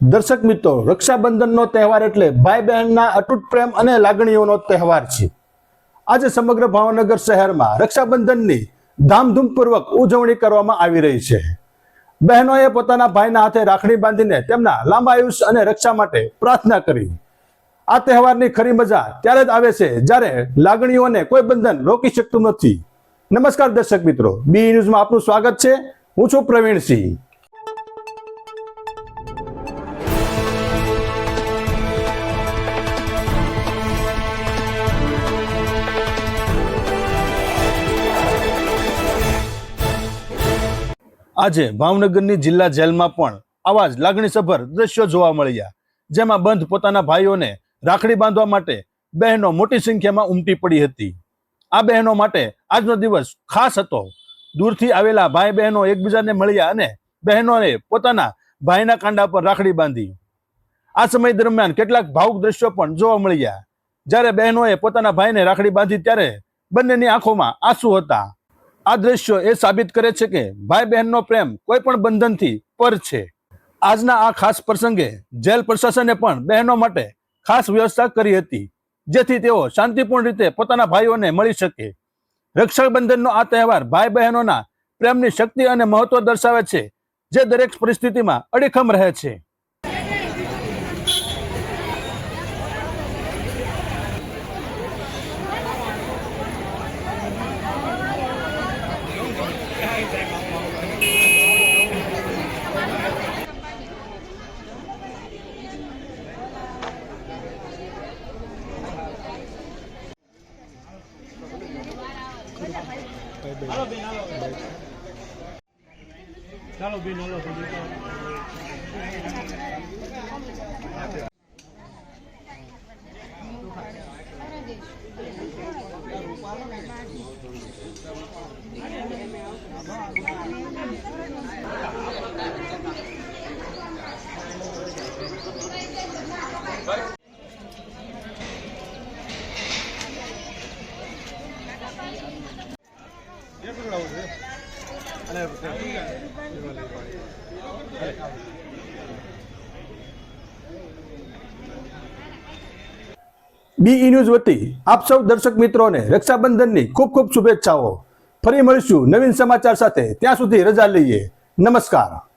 દર્શક મિત્રો, રક્ષાબંધનનો તહેવાર એટલે ભાઈ બહેનના અતૂટ પ્રેમ અને લાગણીઓનો તહેવાર છે. આજે સમગ્ર ભાવનગર શહેરમાં રક્ષાબંધનની ધામધૂમપૂર્વક ઉજવણી કરવામાં આવી રહી છે. બહેનોએ પોતાના ભાઈના હાથે રાખડી બાંધીને તેમના લાંબા આયુષ્ય અને રક્ષા માટે પ્રાર્થના કરી. આ તહેવારની ખરી મજા ત્યારે જ આવે છે જ્યારે લાગણીઓને કોઈ બંધન રોકી શકતું નથી. નમસ્કાર દર્શક મિત્રો, બી ન્યૂઝમાં આપનું સ્વાગત છે. હું છું પ્રવીણસિંહ આજે ભાવનગરની જિલ્લા જેલમાં પણ આવા જ લાગણીસભર દ્રશ્યો જોવા મળ્યા. જેમાં બંધ પોતાના ભાઈઓને રાખડી બાંધવા માટે બહેનો મોટી સંખ્યામાં ઉમટી પડી હતી. આ બહેનો માટે આજનો દિવસ ખાસ હતો. દૂરથી આવેલા ભાઈ બહેનો એકબીજાને મળ્યા અને બહેનોએ પોતાના ભાઈના કાંડા પર રાખડી બાંધી. આ સમય દરમિયાન કેટલાક ભાવુક દ્રશ્યો પણ જોવા મળ્યા. જ્યારે બહેનોએ પોતાના ભાઈને રાખડી બાંધી ત્યારે બંનેની આંખોમાં આંસુ હતા. આ દ્રશ્યો એ સાબિત કરે છે કે ભાઈ બહેનનો પ્રેમ કોઈ પણ બંધનથી પર છે. આજના આ ખાસ પ્રસંગે જેલ પ્રશાસને પણ બહેનો માટે ખાસ વ્યવસ્થા કરી હતી, જેથી તેઓ શાંતિપૂર્ણ રીતે પોતાના ભાઈઓને મળી શકે. રક્ષાબંધનનો આ તહેવાર ભાઈ બહેનોના પ્રેમની શક્તિ અને મહત્વ દર્શાવે છે, જે દરેક પરિસ્થિતિમાં અડીખમ રહે છે. ચાલો બેન હાલો બી ન્યૂઝ વતી આપ સૌ દર્શક મિત્રોને રક્ષાબંધનની ખૂબ ખૂબ શુભેચ્છાઓ. ફરી મળીશું નવીન સમાચાર સાથે. ત્યાં સુધી રજા લઈએ. નમસ્કાર.